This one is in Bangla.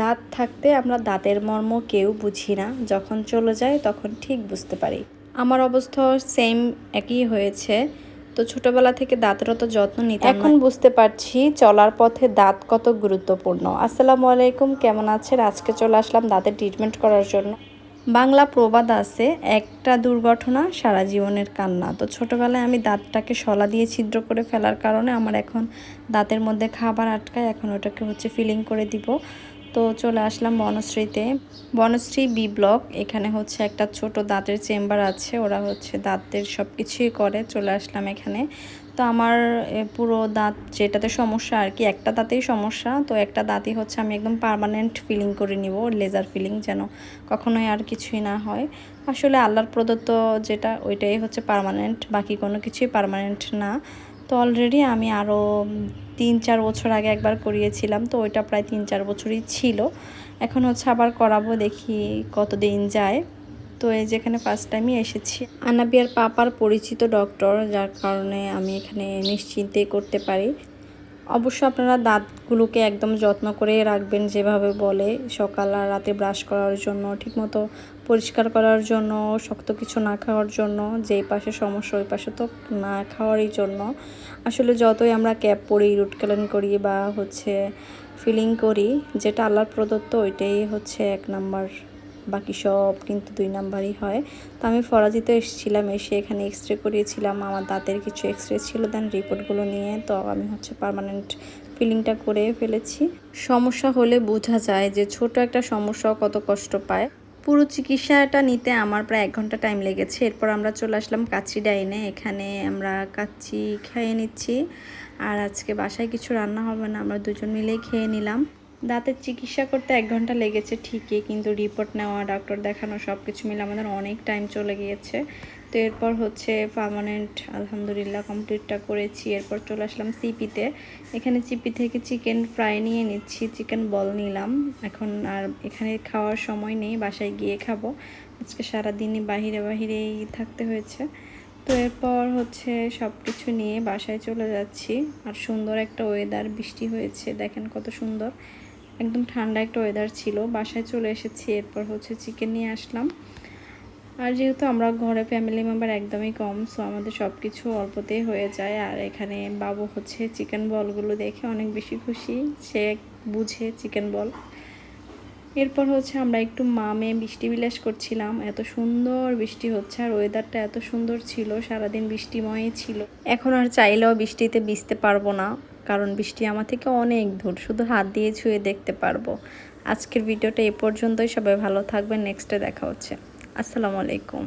দাঁত থাকতে আমরা দাঁতের মর্ম কেউ বুঝি না। যখন চলে যায় তখন ঠিক বুঝতে পারি। আমার অবস্থা সেম একই হয়েছে। তো ছোটবেলা থেকে দাঁতের অত যত্ন নিতে এখন বুঝতে পারছি চলার পথে দাঁত কত গুরুত্বপূর্ণ। আসসালামু আলাইকুম কেমন আছেন? আজকে চলে আসলাম দাঁতের ট্রিটমেন্ট করার জন্য। বাংলা প্রবাদ আছে একটা দুর্ঘটনা সারা জীবনের কান্না। তো ছোটবেলায় আমি দাঁতটাকে শলা দিয়ে ছিদ্র করে ফেলার কারণে আমার এখন দাঁতের মধ্যে খাবার আটকায় এখন ওটাকে হচ্ছে ফিলিং করে দিব। তো চলে আসলাম বনশ্রীতে। বনশ্রী বি ব্লক, এখানে হচ্ছে একটা ছোট দাঁতের চেম্বার আছে, ওরা হচ্ছে দাঁতের সব কিছুই করে, চলে আসলাম এখানে। তো আমার পুরো দাঁত যেটাতে সমস্যা আর কি, একটা দাঁতেই সমস্যা, তো একটা দাঁতই হচ্ছে আমি একদম পারমানেন্ট ফিলিং করে নিব লেজার ফিলিং যেন কখনোই আর কিছুই না হয়। আসলে আল্লাহর প্রদত্ত যেটা, ওইটাই হচ্ছে পারমানেন্ট বাকি কোনো কিছুই পারমানেন্ট না। তো অলরেডি আমি আরও তিন চার বছর আগে একবার করিয়েছিলাম, তো ওইটা প্রায় তিন চার বছরই ছিল। এখন হচ্ছে আবার করাবো, দেখি কতদিন যায়। তো এই যেখানে ফার্স্ট টাইমই এসেছি। আনাবিয়ার পাপার পরিচিত ডক্টর যার কারণে আমি এখানে নিশ্চিন্তে করতে পারি। অবশ্য আপনারা দাঁতগুলোকে একদম যত্ন করে রাখবেন যেভাবে বলে, সকাল আর রাতে ব্রাশ করার জন্য, ঠিকমতো পরিষ্কার করার জন্য, শক্ত কিছু না খাওয়ার জন্য, যেই পাশে সমস্যা ওই পাশে তো না খাওয়ারই জন্য। আসলে যতই আমরা ক্যাপ পরি রুটকেলেন করি বা হচ্ছে ফিলিং করি, যেটা আল্লাহর প্রদত্ত, ওইটাই হচ্ছে এক নাম্বার বাকি সব কিন্তু দুই নাম্বারই হয়। তো আমি ফরাজিতে এসেছিলাম, এসে এখানে এক্স রে করিয়েছিলাম। আমার দাঁতের কিছু এক্স রে ছিল দেন রিপোর্টগুলো নিয়ে তো আমি হচ্ছে পারমানেন্ট ফিলিংটা করে ফেলেছি। সমস্যা হলে বোঝা যায় যে ছোট একটা সমস্যা কত কষ্ট পায়। পুরো চিকিৎসাটা নিতে আমার প্রায় এক ঘণ্টা টাইম লেগেছে। এরপর আমরা চলে আসলাম কাচ্চি ডাইনে। এখানে আমরা কাচ্চি খেয়ে নিচ্ছি। আর আজকে বাসায় কিছু রান্না হবে না, আমরা দুজন মিলেই খেয়ে নিলাম। দাঁতের চিকিৎসা করতে এক ঘণ্টা লেগেছে ঠিকই, কিন্তু রিপোর্ট নেওয়া ডাক্তার দেখানো সব কিছু মিলে আমাদের অনেক টাইম চলে গিয়েছে। তো এরপর হচ্ছে পার্মানেন্ট আলহামদুলিল্লাহ কমপ্লিটটা করেছি। এরপর চলে আসলাম সিপিতে এখানে চিপি থেকে চিকেন ফ্রাই নিয়ে নিচ্ছি চিকেন বল নিলাম। এখন আর এখানে খাওয়ার সময় নেই, বাসায় গিয়ে খাব। আজকে সারাদিনই বাহিরে বাহিরেই থাকতে হয়েছে। তো এরপর হচ্ছে সব কিছু নিয়ে বাসায় চলে যাচ্ছি। আর সুন্দর একটা ওয়েদার বৃষ্টি হয়েছে, দেখেন কত সুন্দর। একদম ঠান্ডা একটা ওয়েদার ছিল। বাসায় চলে এসেছি, এরপর হচ্ছে চিকেন নিয়ে আসলাম। আর যেহেতু আমরা ঘরে ফ্যামিলি মেম্বার একদমই কম সো আমাদের সব কিছু অল্পতেই হয়ে যায়। আর এখানে বাবু হচ্ছে চিকেন বলগুলো দেখে অনেক বেশি খুশি। সে বুঝে চিকেন বল এরপর হচ্ছে আমরা একটু মামে বৃষ্টি বিলাস করছিলাম। এত সুন্দর বৃষ্টি হচ্ছে আর ওয়েদারটা এত সুন্দর ছিল, সারাদিন বৃষ্টিময়ই ছিল। এখন আর চাইলেও বৃষ্টিতে ভিজতে পারব না, কারণ বৃষ্টি আমার থেকে অনেক দূর, শুধু হাত দিয়ে ছুঁয়ে দেখতে পারব। আজকের ভিডিওটা এ পর্যন্তই, সবাই ভালো থাকবে নেক্সটে দেখা হচ্ছে। আসসালামু আলাইকুম।